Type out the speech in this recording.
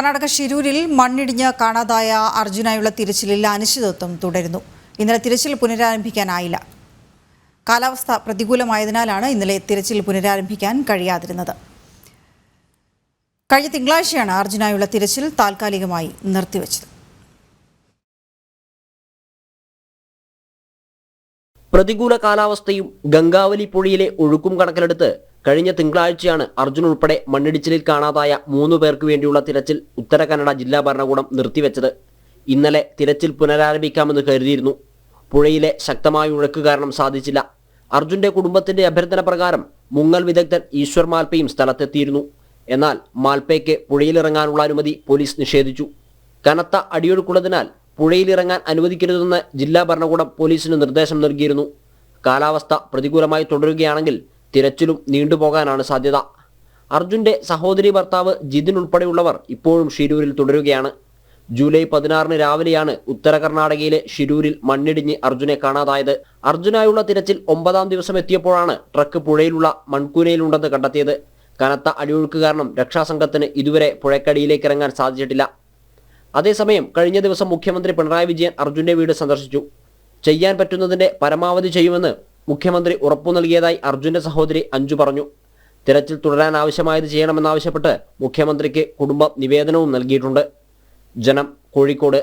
കർണാടക ഷിരൂരിൽ മണ്ണിടിഞ്ഞ് കാണാതായ അർജുനായുള്ള തിരച്ചിലിൽ അനിശ്ചിതത്വം തുടരുന്നു. ഇന്നലെ തിരച്ചിൽ പുനരാരംഭിക്കാനായില്ല. കാലാവസ്ഥ പ്രതികൂലമായതിനാലാണ് ഇന്നലെ തിരച്ചിൽ പുനരാരംഭിക്കാൻ കഴിയാതിരുന്നത്. കഴിഞ്ഞ തിങ്കളാഴ്ചയാണ് അർജുനായുള്ള തിരച്ചിൽ താൽക്കാലികമായി നിർത്തിവച്ചത്. പ്രതികൂല കാലാവസ്ഥയും ഗംഗാവലി പുഴയിലെ ഒഴുക്കും കണക്കിലെടുത്ത് കഴിഞ്ഞ തിങ്കളാഴ്ചയാണ് അർജുൻ ഉൾപ്പെടെ മണ്ണിടിച്ചിലിൽ കാണാതായ മൂന്ന് പേർക്ക് വേണ്ടിയുള്ള തിരച്ചിൽ ഉത്തര കന്നഡ ജില്ലാ ഭരണകൂടം നിർത്തിവെച്ചത്. ഇന്നലെ തിരച്ചിൽ പുനരാരംഭിക്കാമെന്ന് കരുതിയിരുന്നു. പുഴയിലെ ശക്തമായ ഒഴുക്ക് കാരണം സാധിച്ചില്ല. അർജുന്റെ കുടുംബത്തിന്റെ അഭ്യർത്ഥന പ്രകാരം മുങ്ങൽ വിദഗ്ധൻ ഈശ്വർ മാൽപ്പയും സ്ഥലത്തെത്തിയിരുന്നു. എന്നാൽ മാൽപ്പയ്ക്ക് പുഴയിലിറങ്ങാനുള്ള അനുമതി പോലീസ് നിഷേധിച്ചു. കനത്ത അടിയൊഴുക്കുള്ളതിനാൽ പുഴയിലിറങ്ങാൻ അനുവദിക്കരുതെന്ന് ജില്ലാ ഭരണകൂടം പോലീസിന് നിർദ്ദേശം നൽകിയിരുന്നു. കാലാവസ്ഥ പ്രതികൂലമായി തുടരുകയാണെങ്കിൽ തിരച്ചിലും നീണ്ടുപോകാനാണ് സാധ്യത. അർജുന്റെ സഹോദരി ഭർത്താവ് ജിതിൻ ഉൾപ്പെടെയുള്ളവർ ഇപ്പോഴും ഷിരൂരിൽ തുടരുകയാണ്. ജൂലൈ പതിനാറിന് രാവിലെയാണ് ഉത്തര കർണാടകയിലെ ഷിരൂരിൽ മണ്ണിടിഞ്ഞ് അർജുനെ കാണാതായത്. അർജുനായുള്ള തിരച്ചിൽ ഒമ്പതാം ദിവസം എത്തിയപ്പോഴാണ് ട്രക്ക് പുഴയിലുള്ള മൺകൂനയിലുണ്ടെന്ന് കണ്ടെത്തിയത്. കനത്ത അടിയൊഴുക്ക് കാരണം രക്ഷാസംഘത്തിന് ഇതുവരെ പുഴക്കടിയിലേക്ക് ഇറങ്ങാൻ സാധിച്ചിട്ടില്ല. അതേസമയം കഴിഞ്ഞ ദിവസം മുഖ്യമന്ത്രി പിണറായി വിജയൻ അർജുന്റെ വീട് സന്ദർശിച്ചു. ചെയ്യാൻ പറ്റുന്നതിന്റെ പരമാവധി ചെയ്യുമെന്ന് മുഖ്യമന്ത്രി ഉറപ്പു നൽകിയതായി അർജുന്റെ സഹോദരി അഞ്ജു പറഞ്ഞു. തിരച്ചിൽ തുടരാൻ ആവശ്യമായത് ചെയ്യണമെന്നാവശ്യപ്പെട്ട് മുഖ്യമന്ത്രിക്ക് കുടുംബം നിവേദനവും നൽകിയിട്ടുണ്ട്. ജനം കോഴിക്കോട്